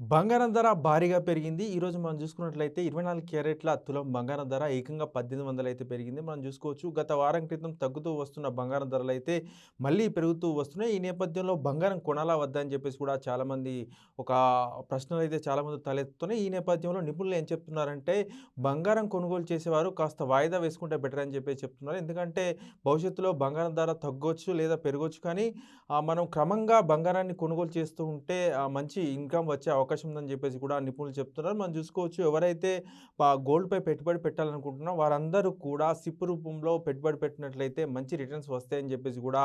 బంగారం ధర భారీగా పెరిగింది. ఈరోజు మనం చూసుకున్నట్లయితే 24 క్యారెట్ల తులం బంగారం ధర ఏకంగా 1800 అయితే పెరిగింది. మనం చూసుకోవచ్చు గత వారం క్రితం తగ్గుతూ వస్తున్న బంగారం ధరలు అయితే మళ్ళీ పెరుగుతూ వస్తున్నాయి. ఈ నేపథ్యంలో బంగారం కొనాలా వద్దా అని చెప్పేసి కూడా చాలామంది ఒక ప్రశ్నలు అయితే చాలామంది తలెత్తున్నాయి ఈ నేపథ్యంలో నిపుణులు ఏం చెప్తున్నారంటే బంగారం కొనుగోలు చేసేవారు కాస్త వాయిదా వేసుకుంటే బెటర్ అని చెప్పేసి చెప్తున్నారు. ఎందుకంటే భవిష్యత్తులో బంగారం ధర తగ్గొచ్చు లేదా పెరగొచ్చు కానీ మనం క్రమంగా బంగారాన్ని కొనుగోలు చేస్తూ ఉంటే మంచి ఇన్‌కమ్ వచ్చే అవకాశం ఉందని చెప్పేసి కూడా నిపుణులు చెప్తున్నారు. మనం చూసుకోవచ్చు ఎవరైతే గోల్డ్‌పై పెట్టుబడి పెట్టాలనుకుంటున్నారో వారందరూ కూడా సిప్ రూపంలో పెట్టుబడి పెట్టినట్లయితే మంచి రిటర్న్స్ వస్తాయని చెప్పేసి కూడా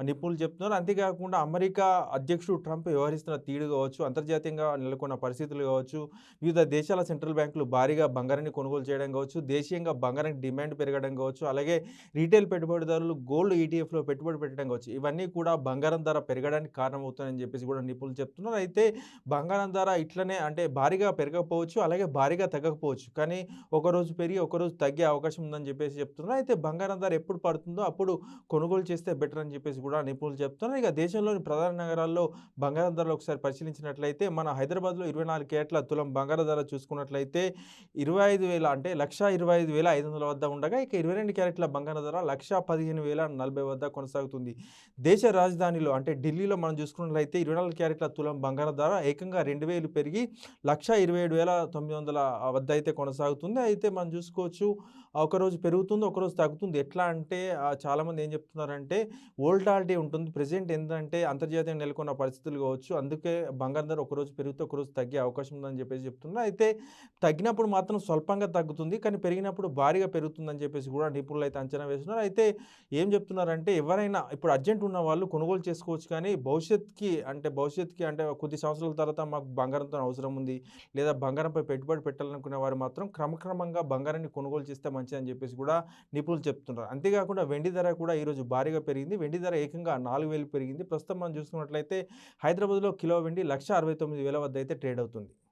నిపుణులు చెప్తున్నారు. అంతేకాకుండా అమెరికా అధ్యక్షుడు ట్రంప్ వ్యవహరిస్తున్న తీడు కావచ్చు, అంతర్జాతీయంగా నెలకొన్న పరిస్థితులు కావచ్చు, వివిధ దేశాల సెంట్రల్ బ్యాంకులు భారీగా బంగారాన్ని కొనుగోలు చేయడం కావచ్చు, దేశీయంగా బంగారానికి డిమాండ్ పెరగడం కావచ్చు, అలాగే రీటైల్ పెట్టుబడిదారులు గోల్డ్ ఈటీఎఫ్‌లో పెట్టుబడి పెట్టడం కావచ్చు, ఇవన్నీ కూడా బంగారం ధర పెరగడానికి కారణమవుతుందని చెప్పేసి కూడా నిపుణులు చెప్తున్నారు. అయితే బంగారం ధర ఇట్లనే అంటే భారీగా పెరగకపోవచ్చు, అలాగే భారీగా తగ్గకపోవచ్చు. కానీ ఒకరోజు పెరిగి, ఒకరోజు తగ్గే అవకాశం ఉందని చెప్పేసి చెప్తున్నారు. అయితే బంగారం ధర ఎప్పుడు పడుతుందో అప్పుడు కొనుగోలు చేస్తే బెటర్ అని చెప్పేసి కూడా నిపుణులు చెప్తున్నారు. ఇక దేశంలోని ప్రధాన నగరాల్లో బంగారం ధరలు ఒకసారి పరిశీలించినట్లయితే మన హైదరాబాద్‌లో 24 క్యారెట్ల తులం బంగారం ధర చూసుకున్నట్లయితే 25,000 అంటే 1,25,500 వద్ద ఉండగా ఇక 22 క్యారెట్ల బంగారం ధర 1,15,040 వద్ద కొనసాగుతుంది. దేశ రాజధానిలో అంటే ఢిల్లీలో మనం చూసుకున్నట్లయితే 24 క్యారెట్ల తులం బంగారం ధర ఏకంగా రెండు వేలు పెరిగి 1,27,900 వద్ద అయితే కొనసాగుతుంది. అయితే మనం చూసుకోవచ్చు ఒకరోజు పెరుగుతుంది, ఒకరోజు తగ్గుతుంది. ఎట్లా అంటే చాలామంది ఏం చెప్తున్నారంటే వోల్టాలిటీ ఉంటుంది. ప్రెజెంట్ ఏంటంటే అంతర్జాతీయ నెలకొన్న పరిస్థితులు కావచ్చు, అందుకే బంగారం ధర ఒకరోజు పెరిగితే ఒకరోజు తగ్గే అవకాశం ఉందని చెప్పేసి చెప్తున్నారు. అయితే తగ్గినప్పుడు మాత్రం స్వల్పంగా తగ్గుతుంది. కానీ పెరిగినప్పుడు భారీగా పెరుగుతుందని చెప్పేసి కూడా నిపుణులు అయితే అంచనా వేస్తున్నారు. అయితే ఏం చెప్తున్నారంటే ఎవరైనా ఇప్పుడు అర్జెంట్ ఉన్న వాళ్ళు కొనుగోలు చేసుకోవచ్చు కానీ భవిష్యత్తుకి అంటే భవిష్యత్తుకి అంటే కొద్ది సంవత్సరాల తర్వాత మాకు బంగారంతో అవసరం ఉంది. లేదా బంగారంపై పెట్టుబడి పెట్టాలనుకునే వారు మాత్రం క్రమక్రమంగా బంగారాన్ని కొనుగోలు చేస్తే మంచిదని చెప్పేసి కూడా నిపుణులు చెప్తున్నారు. అంతేకాకుండా వెండి ధర కూడా ఈరోజు భారీగా పెరిగింది. వెండి ధర ఏకంగా 4,000 పెరిగింది. ప్రస్తుతం మనం చూసుకున్నట్లయితే హైదరాబాద్‌లో కిలో వెండి 1,69,000 వద్ద అయితే ట్రేడ్ అవుతుంది.